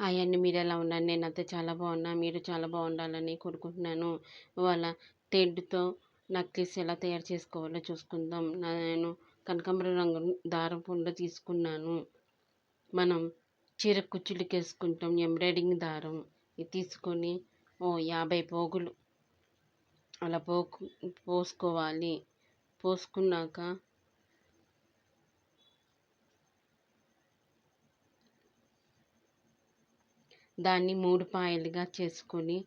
అవన్నీ మీరు ఎలా ఉన్నారు? నేనైతే చాలా బాగున్నా. మీరు చాలా బాగుండాలని కోరుకుంటున్నాను. వాళ్ళ తెడ్డుతో నక్లీస్ ఎలా తయారు చేసుకోవాలో చూసుకుందాం. నేను కనకాంబరం రంగు దారం పుండ తీసుకున్నాను. మనం చీర కుచ్చులకి వేసుకుంటాం ఎంబ్రాయిడింగ్ దారం. ఇది తీసుకొని ఓ యాభై పోగులు అలా పోకు పోసుకోవాలి. పోసుకున్నాక దాన్ని మూడు పాయలుగా చేసుకొని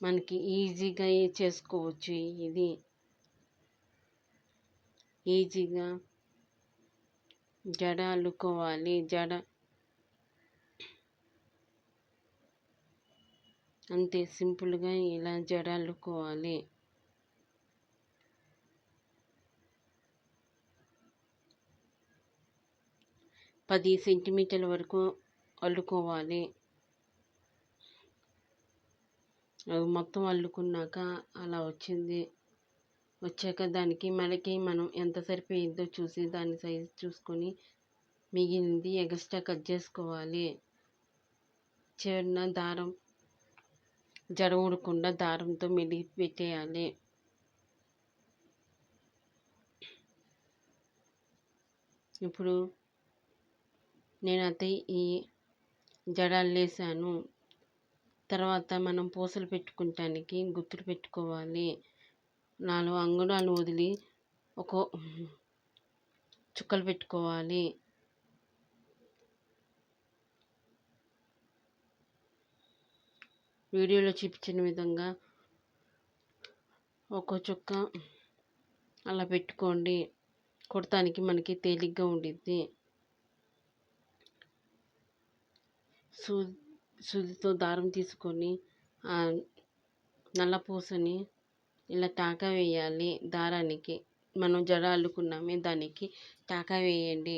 మనకి ఈజీగా చేసుకోవచ్చు ఇది. ఈజీగా జడ అల్లుకోవాలి జడ అంతే సింపుల్గా ఇలా జడ అల్లుకోవాలి పది సెంటీమీటర్ల వరకు అల్లుకోవాలి. అవి మొత్తం అల్లుకున్నాక అలా వచ్చింది. వచ్చాక దానికి మనకి మనం ఎంత సరిపోయిందో చూసి దాని సైజు చూసుకొని మిగిలింది ఎక్స్ట్రా కట్ చేసుకోవాలి. చిన్న దారం జడ ఊడకుండా దారంతో మిడిగి పెట్టేయాలి. ఇప్పుడు నేనైతే ఈ జడలు లేసాను తర్వాత మనం పూసలు పెట్టుకుంటానికి గుర్తులు పెట్టుకోవాలి. నాలుగు అంగుళాలు వదిలి ఒక చుక్కలు పెట్టుకోవాలి. వీడియోలో చూపించిన విధంగా ఒక చుక్క అలా పెట్టుకోండి. కుడతానికి మనకి తేలిగ్గా ఉండిద్ది. సూది సూదితో దారం తీసుకొని నల్ల పూసని ఇలా టాకా వేయాలి దారానికి. మనం జడ అల్లుకున్నామే దానికి. టాకా వేయండి.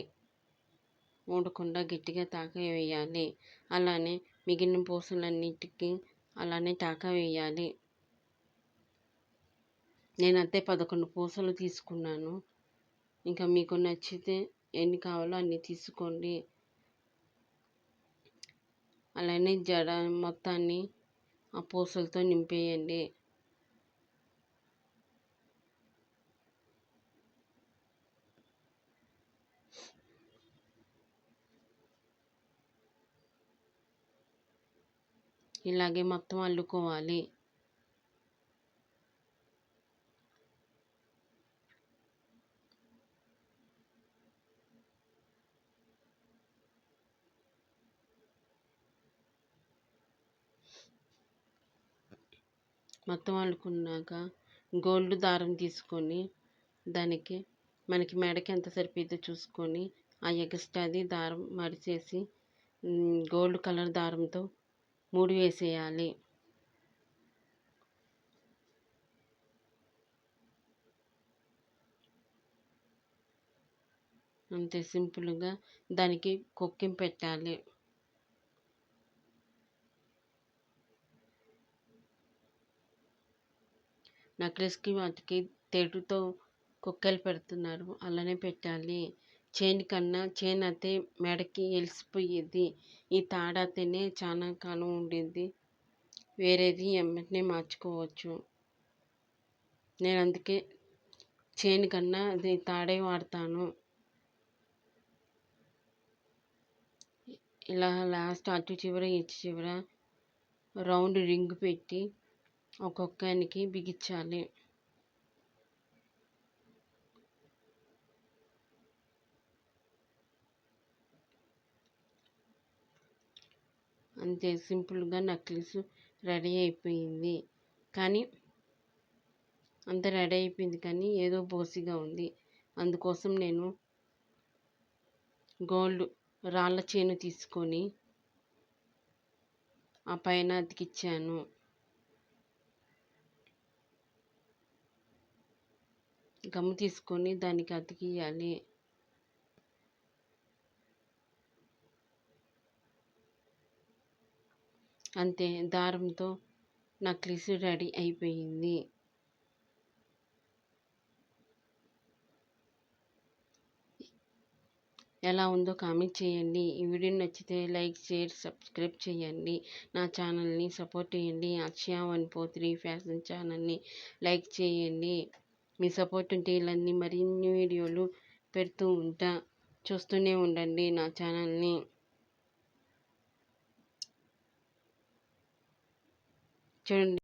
ఊడకుండా గట్టిగా టాకా వేయాలి. అలానే మిగిలిన పూసలన్నిటికీ అలానే టాకా వేయాలి. నేనైతే పదకొండు పూసలు తీసుకున్నాను. ఇంకా మీకు నచ్చితే ఎన్ని కావాలో అన్ని తీసుకోండి. అలానే జడ మొత్తాన్ని ఆ పూసలతో నింపేయండి. ఇలాగే మొత్తం అల్లుకోవాలి. మొత్తం అల్లుకున్నాక గోల్డ్ దారం తీసుకొని దానికి మనకి మెడకి ఎంత సరిపోయిద్దో చూసుకొని ఆ ఎక్స్ట్రాది దారం మడిచేసి గోల్డ్ కలర్ దారంతో మూడు వేసేయాలి. అంతే సింపుల్గా దానికి కొక్కెం పెట్టాలి. నెక్లెస్కి వాటికి తెడుతో కుక్కలు పెడుతున్నారు. అలానే పెట్టాలి. చైన్ కన్నా చైన్ అయితే మెడకి వెలిసిపోయేది ఈ తాడైతేనే చాలా కాలం ఉండేది. వేరేది ఎమ్మటనే మార్చుకోవచ్చు. నేను అందుకే చైన్ కన్నా అది తాడే వాడతాను. ఇలా లాస్ట్ అటు చివర ఇటు చివర రౌండ్ రింగ్ పెట్టి ఒక్కొక్కనికి బిగించాలి. అంతే సింపుల్గా నక్లీస్ రెడీ అయిపోయింది. కానీ అంత రెడీ అయిపోయింది కానీ ఏదో బోసిగా ఉంది. అందుకోసం నేను గోల్డ్ రాళ్ళ చేను తీసుకొని ఆ పైన అతికిచ్చాను. గమ్ తీసుకొని దానికి అతికియాలి అంతే దారంతో నక్లీస్ రెడీ అయిపోయింది. ఎలా ఉందో కామెంట్ చేయండి. ఈ వీడియో నచ్చితే లైక్ షేర్ సబ్స్క్రైబ్ చేయండి. నా ఛానల్ని సపోర్ట్ చేయండి. Akshaya one four three fashion ఛానల్ని లైక్ చేయండి. మీ సపోర్ట్ ఉంటే ఇలాంటి మరిన్ని వీడియోలు పెడుతూ ఉంటా. చూస్తూనే ఉండండి నా ఛానల్ని. చూడండి.